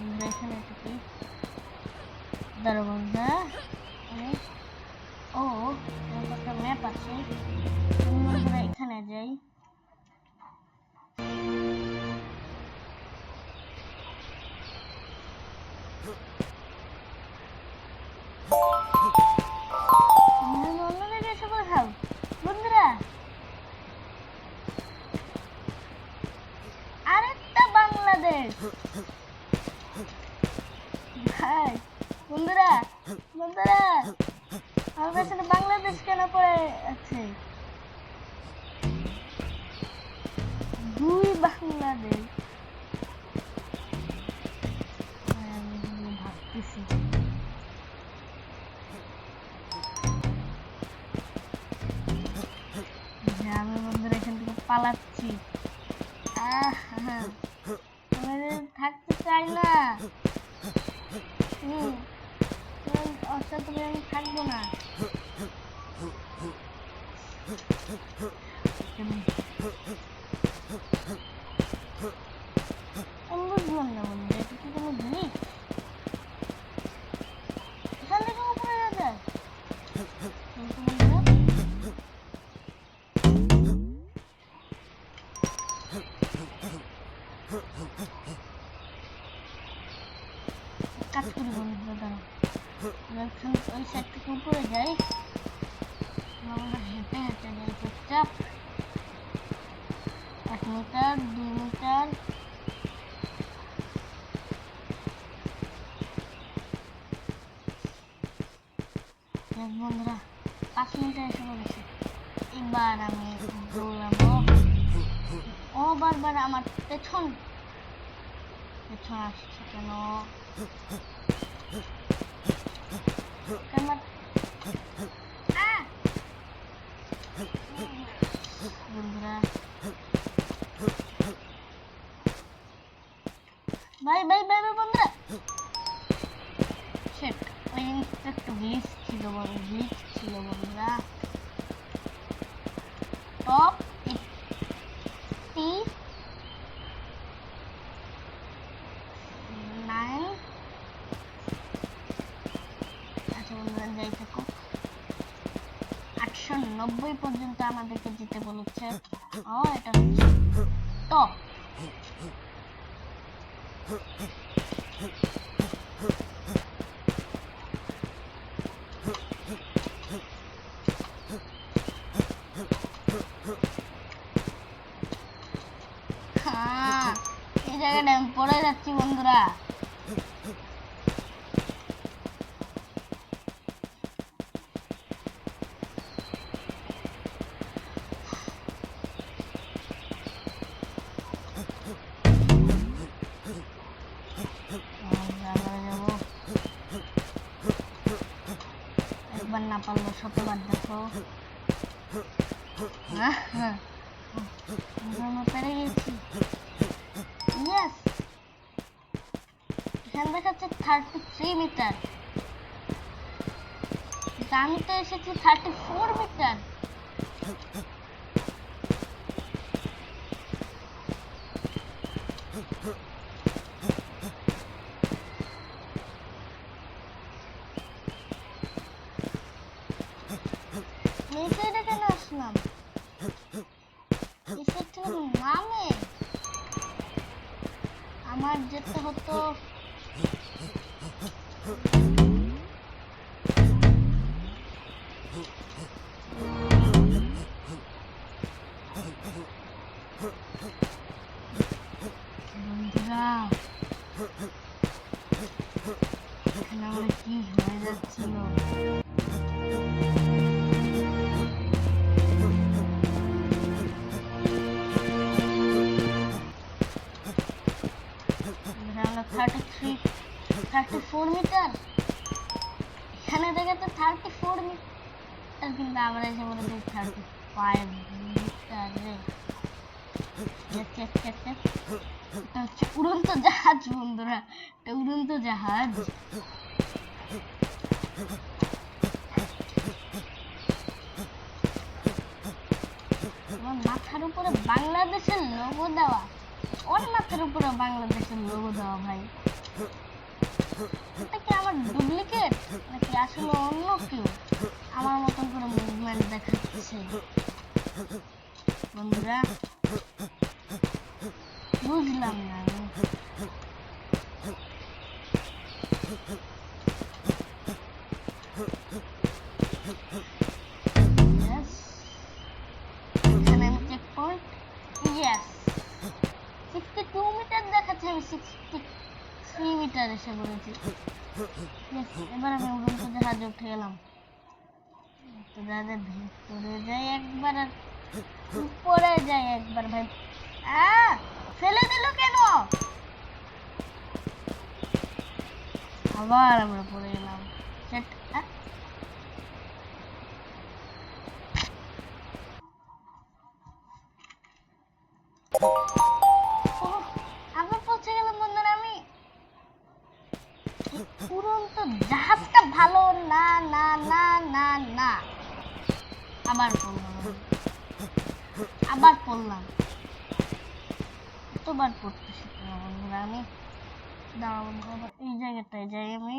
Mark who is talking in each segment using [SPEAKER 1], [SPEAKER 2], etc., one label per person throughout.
[SPEAKER 1] বন্ধুরা, এখানে একটা কি দাঁড়াও বন্ধুরা পেছনে বাংলাদেশ কেন পড়ে আছে? দুই বাংলাদেশ। ভাবতেছি। আমি বন্ধুরা এখান থেকে পালাচ্ছি। থাকতে চাই না। হুম। তোমার আমি থাকব না। এবার আমি দৌড়াবো ও বারবার আমার পেছন। পেছন আসছে কেন? কেন আহ! বন্ধুরা ভাই ভাই ভাই ভাই বন্ধুরা Shit, ওই জিনিসটা একটু গ্লিচ ছিল বড় গ্লিচ ছিল বন্ধুরা টপ এইটটি নাইন যাই থাকুক আটশো নব্বই পর্যন্ত আমাদেরকে যেতে বলেছে। ও এটা হচ্ছে টপ হ্যাঁ, এই জায়গাটা আমি পড়ে যাচ্ছি বন্ধুরা। না পারল, শতবার দেখো। পেরে গেছি ইয়েস এখানে দেখাচ্ছে থার্টি থ্রি মিটার আমি তো এসেছি থার্টি ফোর মিটার নিচে এটা কেন আসলাম কিসের থেকে নামে আমার যেতে হতো ফোর মিটার এখানে ফোর মিটার কিন্তু আমরা উড়ন্ত জাহাজ, বন্ধুরা। উড়ন্ত জাহাজ। মাথার উপরে বাংলাদেশের লোগো দেওয়া। মাথার উপরে বাংলাদেশের লোগো দেওয়া ভাই এটা কি আমার ডুপ্লিকেট নাকি আসলে অন্য কেউ আমার মতন করে মুভমেন্ট দেখাচ্ছে বন্ধুরা বুঝলাম না এসে পড়েছি এবার আমি উড়ন্ত জাহাজে উঠে গেলাম। তো জাহাজের ভেতরে যাই একবার আর উপরে যাই একবার ভাই। ফেলে দিল কেন? আবার আমরা পড়ে গেলাম। সেট আবার পড়লাম। আবার পড়লাম। কতবার পড়তে শিখলাম বন্ধুরা আমি। দাঁড়া বন্ধু এই জায়গাটায় যাই আমি।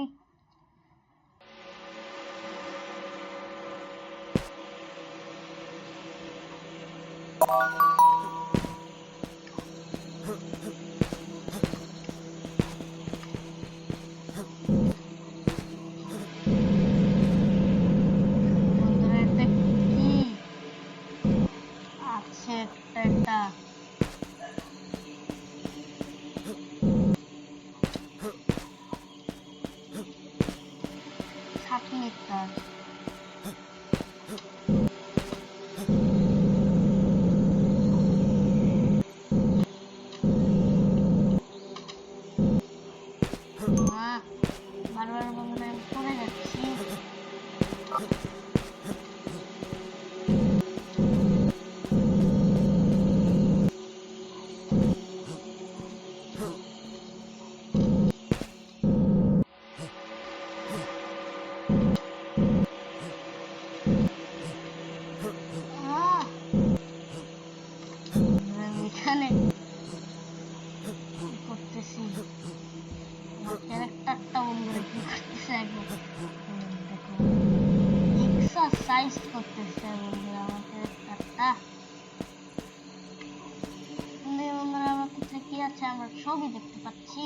[SPEAKER 1] বন্ধুরা move. আমরা সবই দেখতে পাচ্ছি।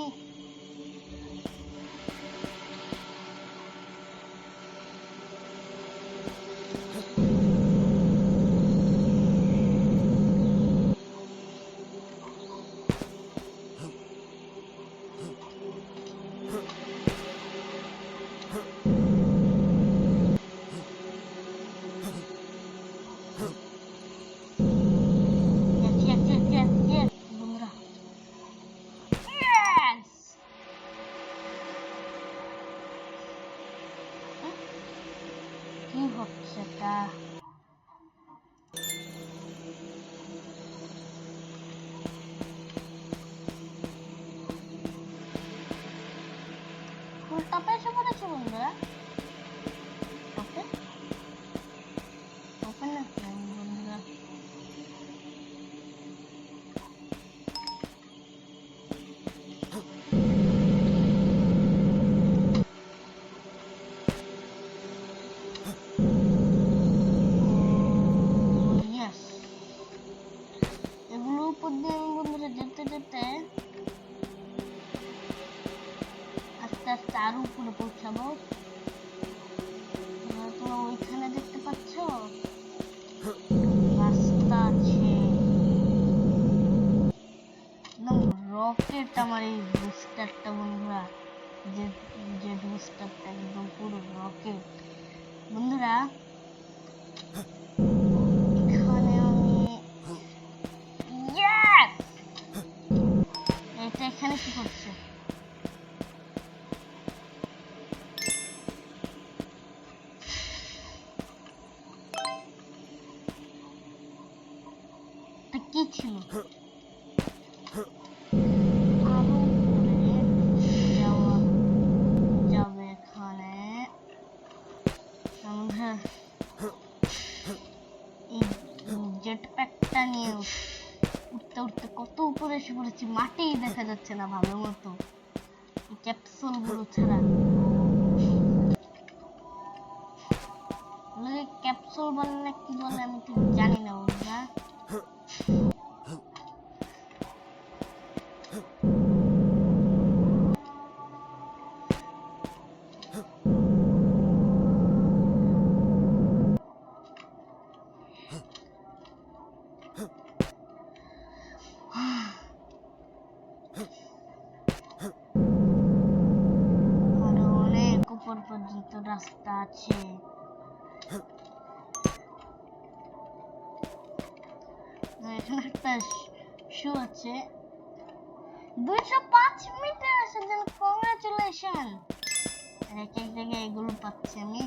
[SPEAKER 1] আস্তে আস্তে আরও উপরে পৌঁছাবো। তোমরা ওইখানে দেখতে পাচ্ছ? রাস্তা আছে। রকেট আমার এই বুস্টারটা বন্ধুরা, যে যে বুস্টারটা একদম পুরো রকেট বন্ধুরা কি ছিল আরও উপরে যাওয়া যাবে এখানে আমরা জেট প্যাকটা নিয়ে উঠতে উঠতে কত উপরে এসে পড়েছি মাটিই দেখা যাচ্ছে না ভালো মতো। ক্যাপসুলগুলো ছাড়া পর্যন্ত রাস্তা আছে। এখানে আছে। দুইশো পাঁচ মিটার সেদিন কংগ্রাচুলেশন এক এক এগুলো পাচ্ছি আমি।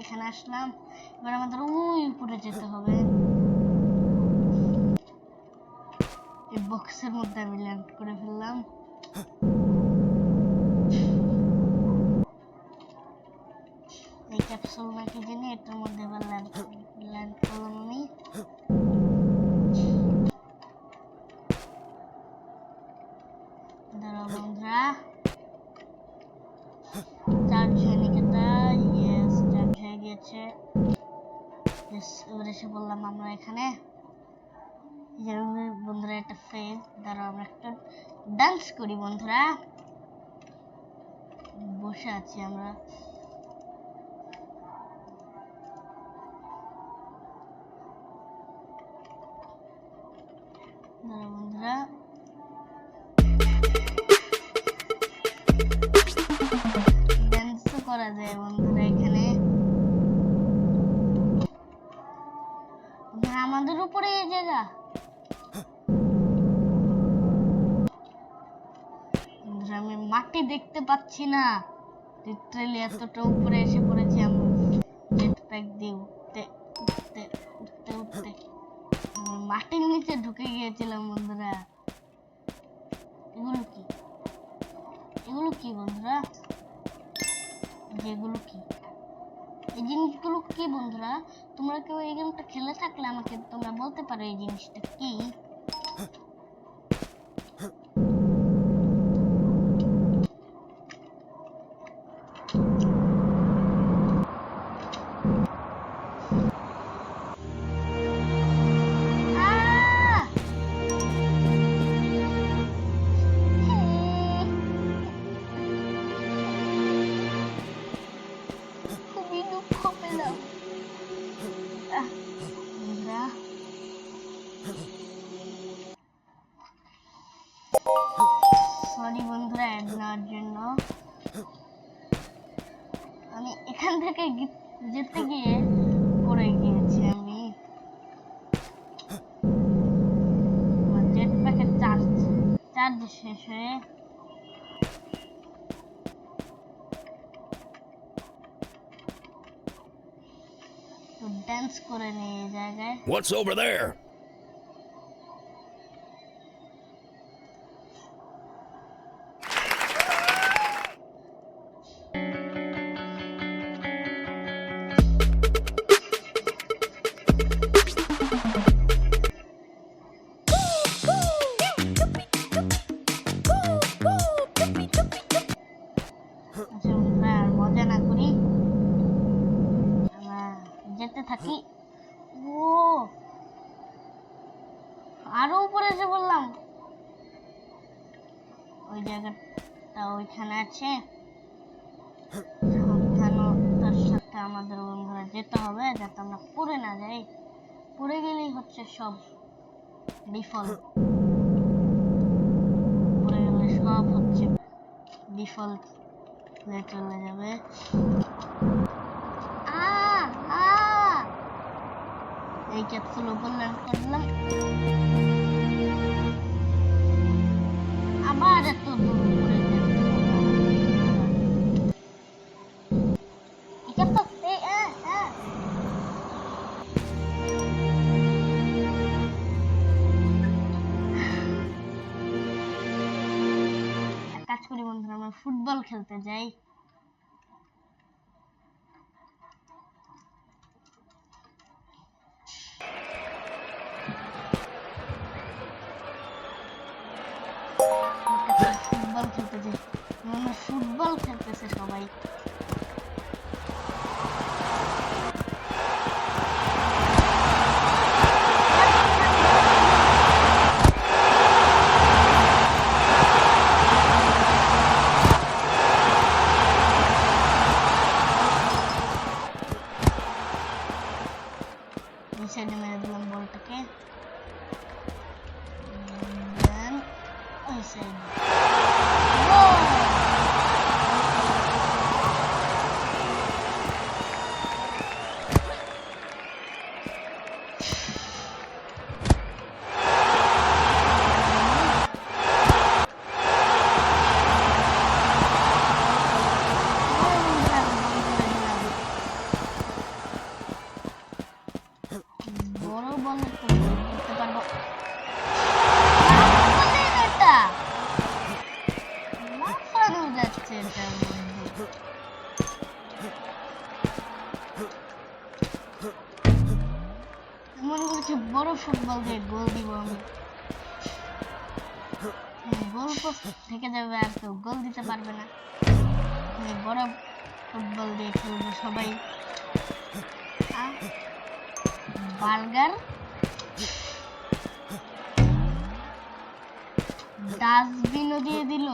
[SPEAKER 1] এখানে আসলাম। এবার আমাদের ওই উপরে যেতে হবে। এই বক্সের মধ্যে আমি ল্যান্ড করে ফেললাম। এই ক্যাপসুল নাকি জানি এটার মধ্যে এবার ল্যান্ড ল্যান্ড করলাম আমি। দাঁড়াও বন্ধুরা চার্জ ইয়েস চার্জ হয়ে গিয়েছে এবার বললাম আমরা এখানে। বন্ধুরা, একটা ফেজ দ্বারা আমরা একটা ডান্স করি বন্ধুরা। বসে আছি আমরা। দাঁড়া আমাদের উপরে এই জায়গা আমি মাটি দেখতে পাচ্ছি না। লিটারালি এতটা উপরে এসে পড়েছি আমি। জেট প্যাক দিয়ে উঠতে উঠতে উঠতে উঠতে। মাটির নিচে ঢুকে গিয়েছিলাম বন্ধুরা। এগুলো কি? এগুলো কি বন্ধুরা? যেগুলো কি? এই জিনিসগুলো কি বন্ধুরা? তোমরা কেউ এই গেমটা খেলে থাকলে আমাকে তোমরা বলতে পারো এই জিনিসটা কি? করে নিয়ে এই জায়গায়
[SPEAKER 2] What's over there?
[SPEAKER 1] যেতে হবে যাতে আমরা পড়ে না যাই। পড়ে গেলেই হচ্ছে সব বিফল। সব হচ্ছে বিফল হয়ে চলে যাবে! এই ক্যাপসুল করলাম আবার এত দূর ফুটবল খেলতে যাই। ফুটবল খেলতে যাই। হ্যাঁ, হ্যাঁ, ফুটবল খেলতেছে সবাই। এই সাইডে মেরে দিলাম বলটাকে দেন ওই মনে করছি বড় ফুটবল দিয়ে গোল দিব আমি। গোল থেকে যাবে আর কেউ গোল দিতে পারবে না। বড় ফুটবল দিয়ে খেলব সবাই। বার্গার? ডাস্টবিনও দিয়ে দিল।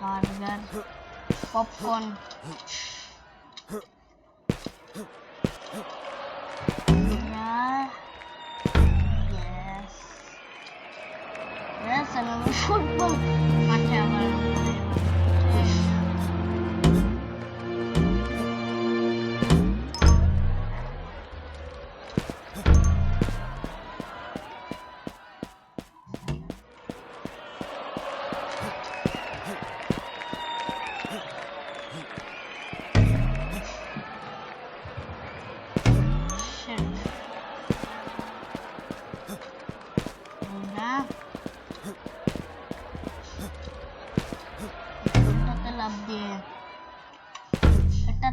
[SPEAKER 1] Ha güzel. Popcorn. Yeah. Yes. Yes, another football. Whatever.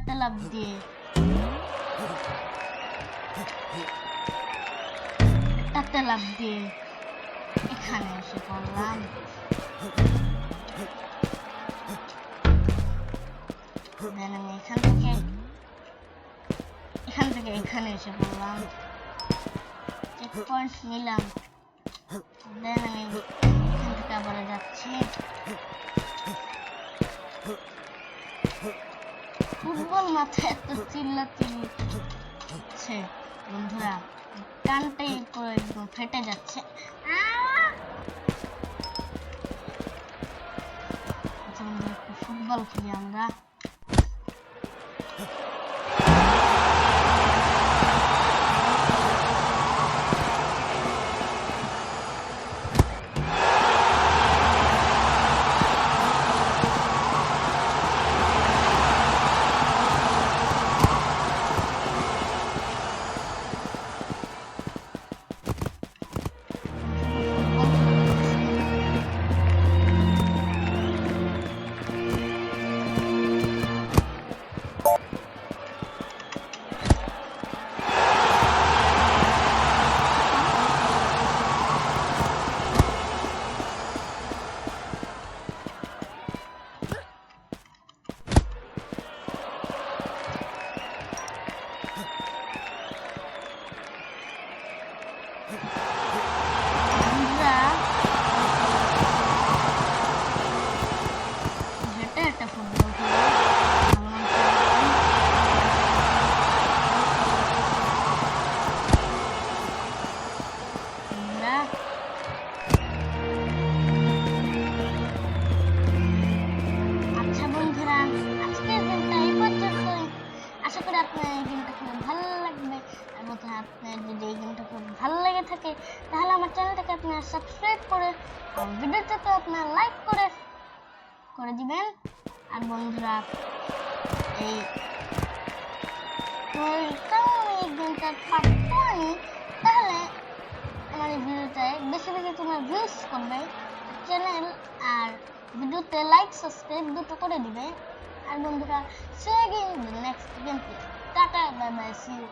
[SPEAKER 1] এটাতে লাভ দিয়ে এটাতে লাভ দিয়ে এখানে এসে পড়লাম। আমি এখান থেকে এখান থেকে এখানে এসে পড়লাম। চেক পয়েন্ট নিলাম। দেন আমি এখান থেকে আবার যাচ্ছি। ফুটবল মাথায় এত চিল্লা চিল্লি হচ্ছে বন্ধুরা। কানটাই একদম ফেটে যাচ্ছে। ফুটবল খেলি আমরা। সাবস্ক্রাইব করে আর ভিডিওটাকে আপনার লাইক করে করে দিবেন। আর বন্ধুরা, এই এই গেমটা পারতো তাহলে আমার এই ভিডিওতে বেশি বেশি তোমার ভিউজ করবে চ্যানেল আর ভিডিওতে লাইক সাবস্ক্রাইব দুটো করে দিবে। আর বন্ধুরা সে game next game tata bye bye see you.